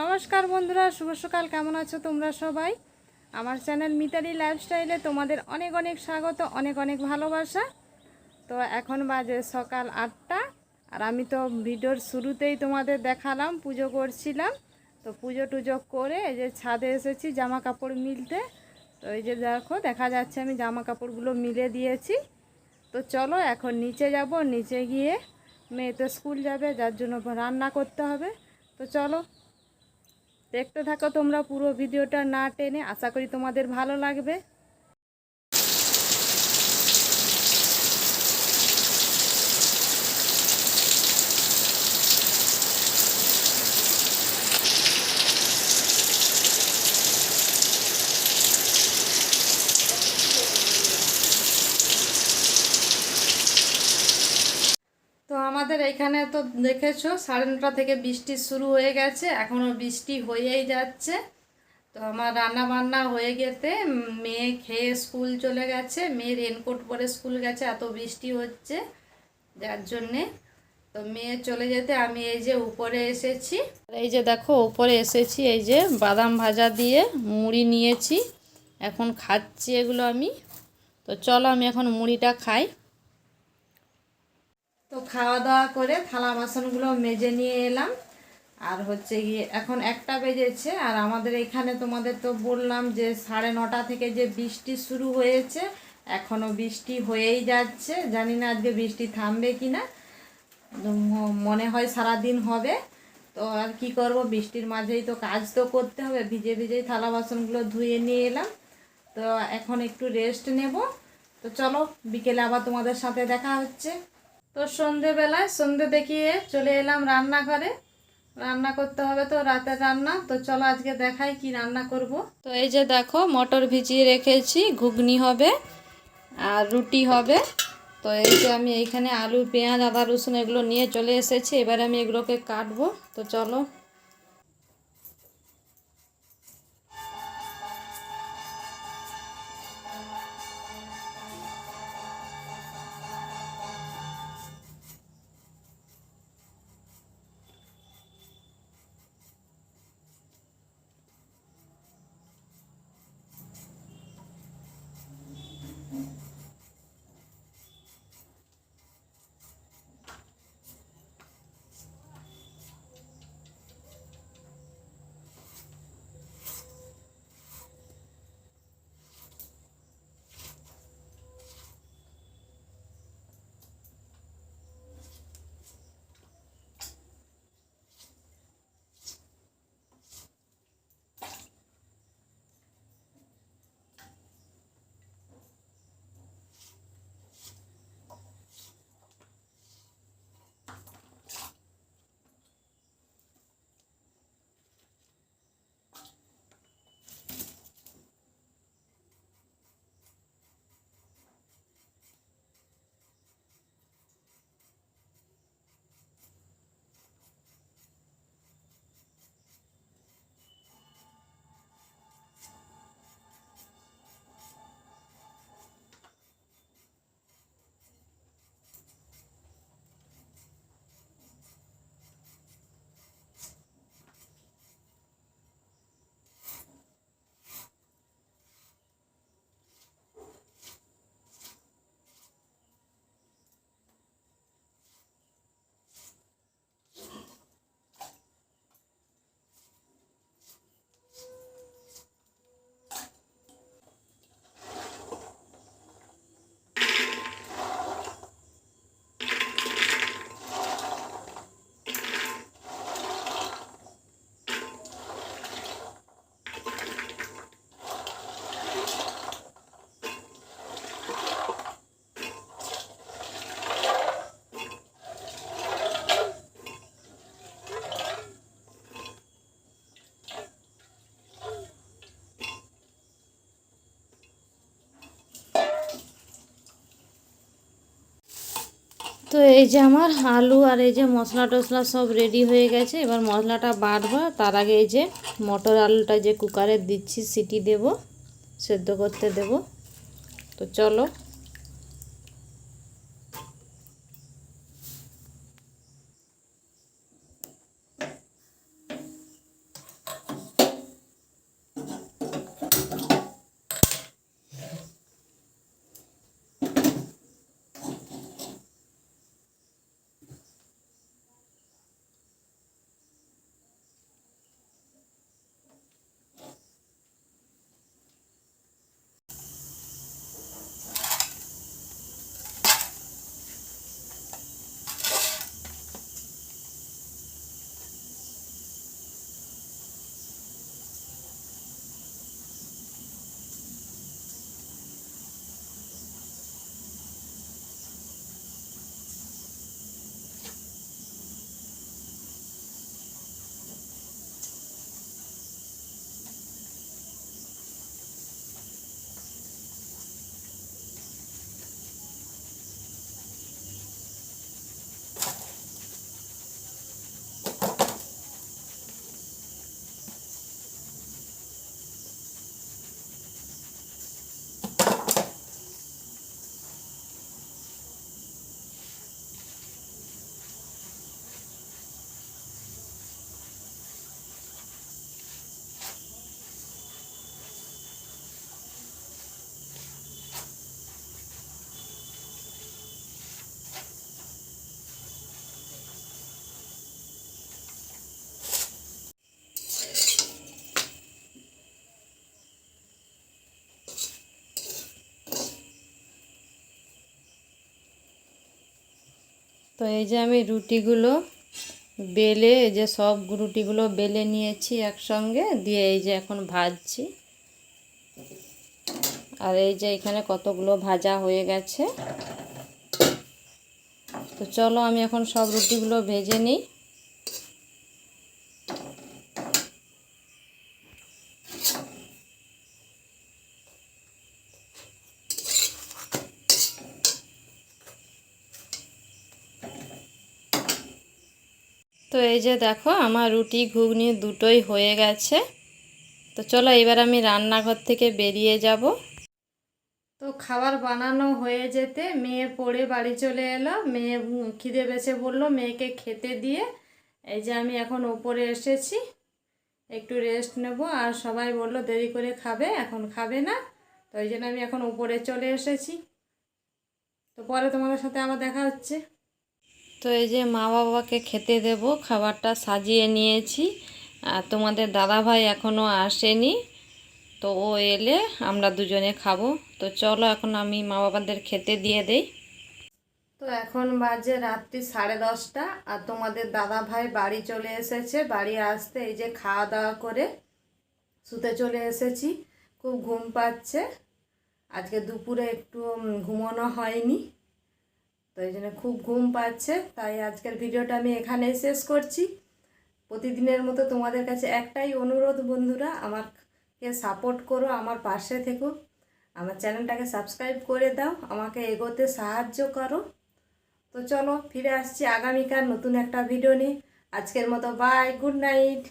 নমস্কার বন্ধুরা, শুভ সকাল। কেমন আছো তোমরা সবাই? আমার চ্যানেল মিতালি লাইফস্টাইলে তোমাদের অনেক অনেক স্বাগত, অনেক অনেক ভালোবাসা। তো এখন বাজে সকাল আটটা, আর আমি তো ভিডিওর শুরুতেই তোমাদের দেখালাম, পুজো করছিলাম। তো পুজো টুজো করে এই যে ছাদে এসেছি জামা কাপড় মিলতে। তো এই যে দেখো, দেখা যাচ্ছে আমি জামা কাপড়গুলো মিলে দিয়েছি। তো চলো এখন নিচে যাব, নিচে গিয়ে মেয়ে তো স্কুল যাবে, যার জন্য রান্না করতে হবে। তো চলো দেখতে থাকো তোমরা পুরো ভিডিওটা না টেনে। আশা করি তোমাদের ভালো লাগবে তো আমাদের এখানে তো দেখেছ, সাড়ে নটা থেকে বৃষ্টি শুরু হয়ে গেছে এখনও বৃষ্টি হয়েই যাচ্ছে। তো আমার রান্না বান্না হয়ে গেতে মেয়ে খেয়ে স্কুল চলে গেছে মেয়ে রেনকোট পরে স্কুল গেছে, এত বৃষ্টি হচ্ছে যার জন্যে। তো মেয়ে চলে যেতে, আমি এই যে উপরে এসেছি। এই যে দেখো, উপরে এসেছি, এই যে বাদাম ভাজা দিয়ে মুড়ি নিয়েছি, এখন খাচ্ছি এগুলো আমি। তো চলো, আমি এখন মুড়িটা খাই। তো খাওয়া দাওয়া করে থালা বাসনগুলো মেজে নিয়ে এলাম। আর হচ্ছে গিয়ে এখন একটা বেজেছে আর আমাদের এখানে তোমাদের তো বললাম যে সাড়ে নটা থেকে যে বৃষ্টি শুরু হয়েছে এখনও বৃষ্টি হয়েই যাচ্ছে। জানি না আজকে বৃষ্টি থামবে কি না মনে হয় সারা দিন হবে। তো আর কি করব, বৃষ্টির মাঝেই তো কাজ তো করতে হবে। ভিজে ভিজেই থালা বাসনগুলো ধুয়ে নিয়ে এলাম। তো এখন একটু রেস্ট নেব। তো চলো, বিকেলে আবার তোমাদের সাথে দেখা হচ্ছে। তো সন্ধেবেলায় সন্ধে দেখিয়ে চলে এলাম রান্নাঘরে। রান্না করতে হবে তো রাতের রান্না। তো চলো আজকে দেখাই কি রান্না করব। তো এই যে দেখো, মটর ভিজিয়ে রেখেছি, ঘুগনি হবে আর রুটি হবে। তো এই যে আমি এইখানে আলু, পেঁয়াজ, আদা, রসুন এগুলো নিয়ে চলে এসেছি। এবার আমি এগুলোকে কাটবো। তো চলো তো এই যে আমার আলু আর এই যে মশলা টশলা সব রেডি হয়ে গেছে। এবার মশলাটা বাটবো। তার আগে এই যে মটর আলুটা যে কুকারে দিচ্ছি, সিটি দেব, সেদ্ধ করতে দেব। তো চলো তো এই যে আমি রুটিগুলো বেলে, এই যে সব রুটিগুলো বেলে নিয়েছি একসঙ্গে, দিয়ে এই যে এখন ভাজছি। আর এই যে এখানে কতগুলো ভাজা হয়ে গেছে। তো চলো আমি এখন সব রুটিগুলো ভেজে নিই। তো এই যে দেখো, আমার রুটি, ঘুগনি দুটোই হয়ে গেছে। তো চলো এবার আমি রান্নাঘর থেকে বেরিয়ে যাব। তো খাবার বানানো হয়ে যেতে মেয়ে পড়ে বাড়ি চলে এলো। মেয়ে খিদে বেছে বলল, মেয়েকে খেতে দিয়ে এই যে আমি এখন ওপরে এসেছি, একটু রেস্ট নেব। আর সবাই বলল, দেরি করে খাবে, এখন খাবে না। তো ওই জন্য আমি এখন উপরে চলে এসেছি। তো পরে তোমাদের সাথে আবার দেখা হচ্ছে। তো এই যে মা বাবাকে খেতে দেব, খাবারটা সাজিয়ে নিয়েছি। আর তোমাদের দাদাভাই এখনও আসেনি, তো ও এলে আমরা দুজনে খাব। তো চলো এখন আমি মা বাবাদের খেতে দিয়ে দেই। তো এখন বাজে রাত্রি সাড়ে দশটা, আর তোমাদের দাদা ভাই বাড়ি চলে এসেছে। বাড়ি আসতে এই যে খাওয়া দাওয়া করে শুতে চলে এসেছি। খুব ঘুম পাচ্ছে। আজকে দুপুরে একটু ঘুমানো হয়নি। তো এই জন্য খুব ঘুম পাচ্ছে। তাই আজকের ভিডিওটা আমি এখানেই শেষ করছি। প্রতিদিনের মতো তোমাদের কাছে একটাই অনুরোধ বন্ধুরা, আমাকে সাপোর্ট করো, আমার পাশে থেকো। আমার চ্যানেলটাকে সাবস্ক্রাইব করে দাও, আমাকে এগোতে সাহায্য করো। তো চলো ফিরে আসছি আগামীকাল নতুন একটা ভিডিও নিয়ে। আজকের মতো বাই গুড নাইট